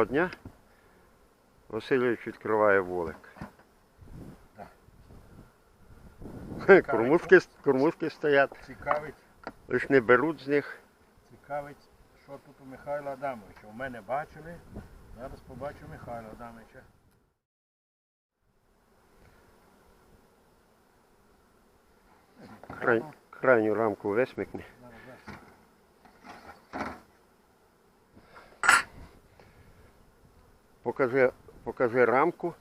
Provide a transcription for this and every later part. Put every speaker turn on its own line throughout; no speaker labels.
Доброго дня. Васильович відкриває вулик. Хе, Кормушки, кормушки стоять,
Цікавить,
лиш не беруть з них.
цікавить, що тут у Михайла Адамовича. У мене бачили, зараз побачу Михайла Адамовича.
Крайню рамку висмикни.
Зараз, зараз.
Покажи, покажи рамку.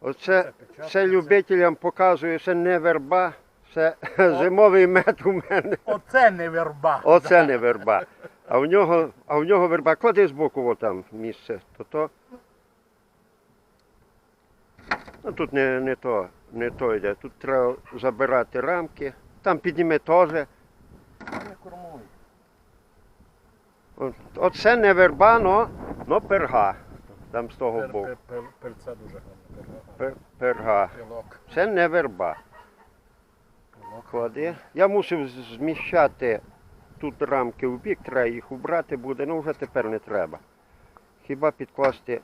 Оце це любителям показую, це не верба, це зимовий мед у мене.
Оце не верба.
Оце не верба. А в нього, а в нього верба. Клади збоку там місце. То то. Ну тут не, не то, не то йде. Тут треба забирати рамки. Там підніме теж. Оце не верба, но, но перга. Там з того боку.
пер, пер, перця дуже гарно.
Пер- Перга.
Пилок.
Це не верба. Клади. Я мусив зміщати тут рамки в бік, треба їх убрати буде, ну вже тепер не треба. Хіба підкласти,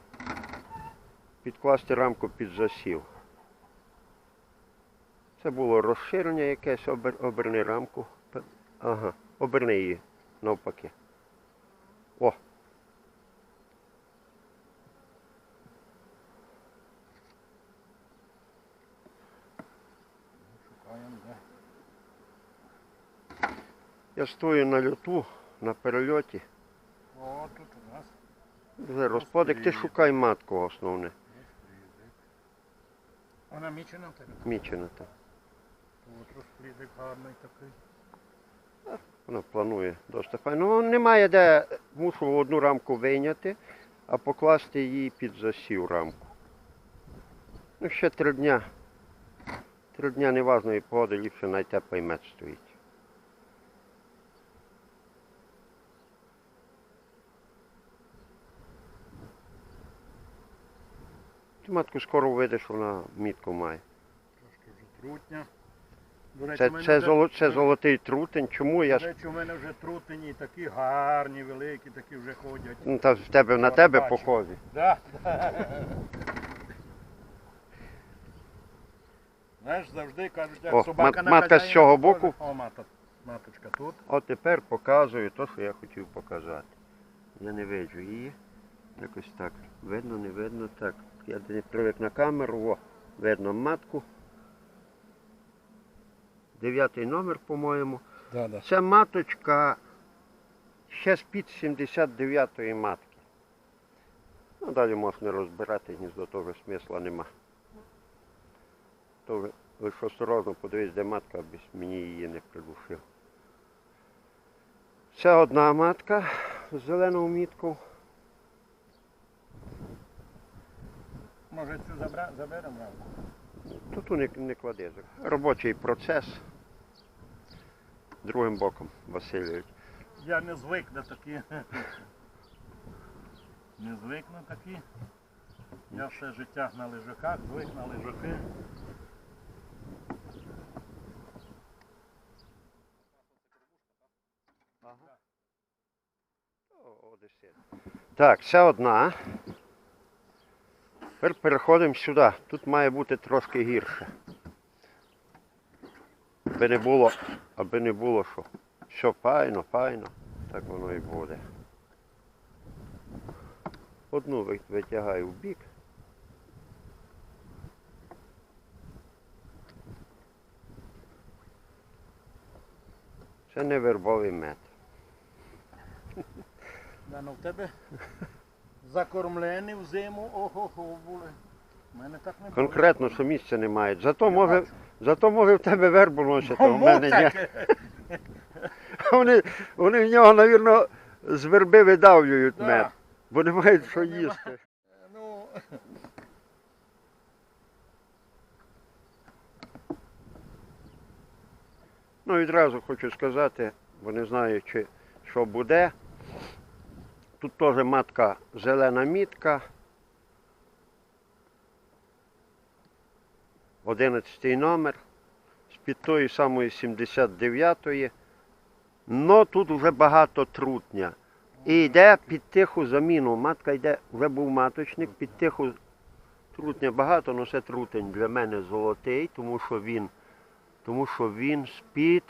підкласти рамку під засів. Це було розширення якесь, обер, оберни рамку. Ага, оберни її навпаки. О,
Шукаємо, де.
Я стою на льоту, на перельоті.
О, тут у нас
Вже розподик, ти шукай матку основне.
Вона мічена в тебе?
Мічена там.
Тут розплідик гарний такий.
Вона планує досить файно. Ну, немає де мушу одну рамку вийняти, а покласти її під засів рамку. Ну, ще три дня. Три дня неважної погоди, ліпше найтеплий мед стоїть. Ти матку скоро видиш, вона мітку має.
Трошки вже трутня. До речі,
Це,
мене
це,
вже-
золо, це золотий трутень. Чому я
До
ж
речі, у мене вже трутені такі гарні, великі, такі вже ходять.
ну, та в тебе на тебе
бачу.
похожі?
Да. Знаєш, завжди кажуть, як
О,
собака
мат-
на
матка з
хазяїна
цього
похожа.
боку?
О, мата, маточка тут.
От тепер показую те, що я хотів показати. Я не виджу її. Якось так. Видно, не видно. Так. Я не привик на камеру. О, видно матку. Дев'ятий номер, по-моєму.
Да, да.
Це маточка ще з-під 79-ї матки. Ну, далі можна розбирати гніздо, то вже смисла нема. То ви лише осторожно подивись, де матка, аби мені її не придушив. Це одна матка з зеленою міткою.
Може цю забра... заберемо рамку?
Тут не, не клади. Робочий процес. Другим боком, Васильович.
Я не звик на такі. Не звик на такі. Я все життя на лежаках, звик на лежаки.
Так, це одна. Тепер переходимо сюди. Тут має бути трошки гірше. Аби не було, аби не було що. Все файно, файно. Так воно і буде. Одну витягаю в бік. Це не вербовий мед.
Да, ну в тебе закормлені в зиму, ого-го були. У мене так не було.
Конкретно, що місця не мають. Зато може,
бачу.
зато може в тебе вербу носять, а в мене ні. Вони, вони в нього, навірно, з верби видавлюють
Да.
мед, бо не мають що
Нема.
їсти.
Ну,
Ну, відразу хочу сказати, бо не знаю, чи що буде. Тут теж матка зелена мітка. 11 номер. З-під тої самої 79-ї. Но тут вже багато трутня. І йде під тиху заміну. Матка йде, вже був маточник, під тиху трутня багато, але це трутень для мене золотий, тому що він, тому що він з-під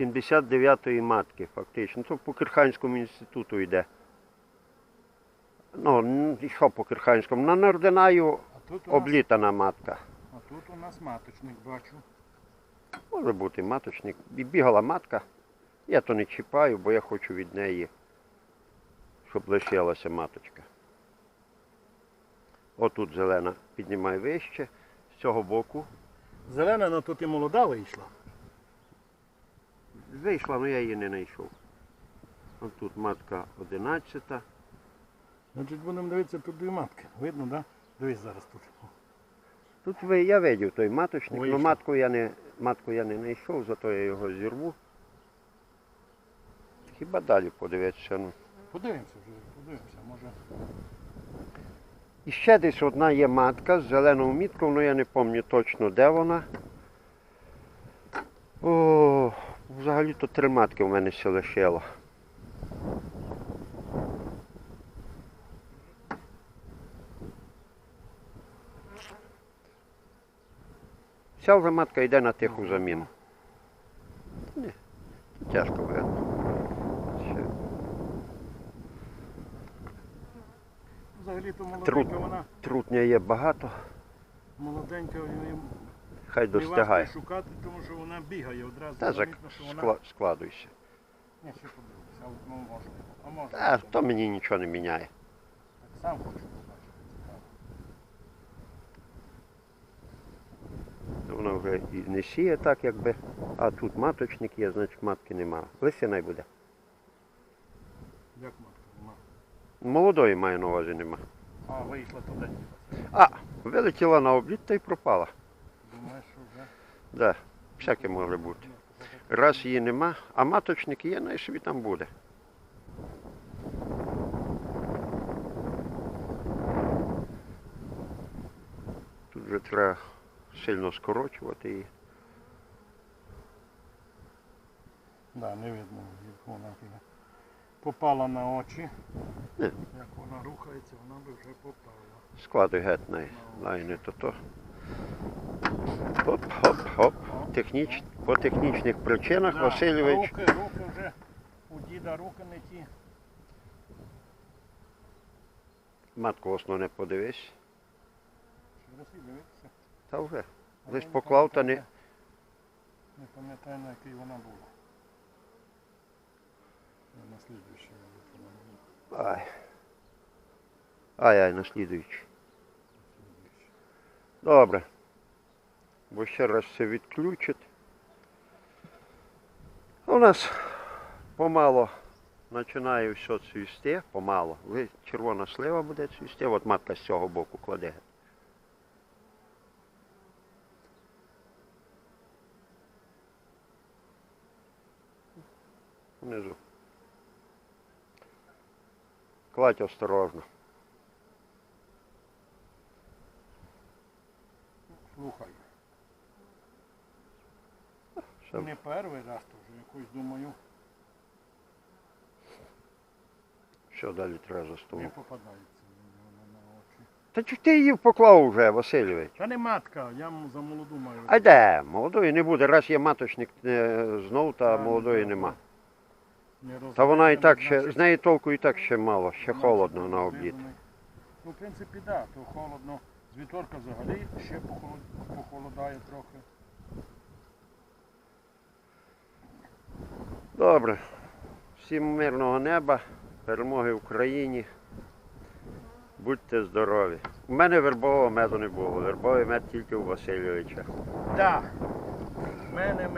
79-ї матки, фактично. Це по Кирханському інституту йде. Ну, і що по Кирханському? На
нас,
облітана матка.
а тут у нас маточник бачу.
Може бути маточник. І бігала матка. Я то не чіпаю, бо я хочу від неї, щоб лишилася маточка. Отут зелена піднімай вище, з цього боку.
Зелена, ну тут і молода вийшла.
Вийшла, але я її не знайшов. От тут матка 11.
Значить будемо дивитися тут дві матки. Видно, так? Да? Дивись зараз тут.
Тут ви, я видів той маточник, але матку я не, матку я не знайшов, зато я його зірву. Хіба далі подивитися. Ну.
Подивимося вже, подивимося, може.
І ще десь одна є матка з зеленою міткою, але я не пам'ятаю точно, де вона. О, взагалі-то три матки в мене ще лишило. Ця вже матка йде на тиху заміну. Ні, тяжко видно.
Взагалі то молоденька
Трут.
вона,
Трутня є багато,
молоденька,
хай достигає.
шукати, тому що вона бігає одразу.
Та зак...
замітно, що вона...
скла- складуйся.
Ні, ще подивимося, але, ну можливо. А може.
Та, то мені нічого не міняє.
Сам хочу побачити.
Вона вже і не сіє так, якби. А тут маточник є, значить матки нема. Лисина й буде.
Як матка нема?
Молодої маю на увазі нема.
А, вийшла туди.
А, вилетіла на обліт та й пропала. Да, всяке може бути. Раз її нема, а маточник є, най собі там буде. Тут вже треба сильно скорочувати її.
Да, не видно, як вона. Попала на очі.
Ні.
Як вона рухається, вона би вже попала.
Складуй геть на лайни то то. Хоп, хоп, хоп. Техніч... По технічних причинах
Да,
Васильович.
Руки, руки вже у діда руки не ті.
Матку основне подивись.
Дивитися?
Та вже. Лиш поклав та не.
Не пам'ятаю, на якій вона була. На слідуючій, вона була.
Ай. Ай, ай, наслідуючи. Добре. Бо ще раз це відключить. У нас помало починає все цвісти, помало. Червона слива буде цвісти, от матка з цього боку кладе. Внизу. Кладь осторожно. Все.
не перший раз, то вже якось думаю,
Що далі треба за
не попадається мені на очі.
Та чи ти її поклав вже, Васильович?
Та не матка, я м- за молоду маю.
А де? Молодої не буде. Раз є маточник е, знов, та
Та,
молодої нема.
Не
Та вона і так ще, з неї толку і так ще мало, ще холодно на обід.
Ну, в принципі, так, да, то холодно. З вівторка взагалі ще похолод- похолодає трохи.
Добре. Всім мирного неба, перемоги Україні. Будьте здорові. У мене вербового меду не було. Вербовий мед тільки у Васильовича.
Так. В мене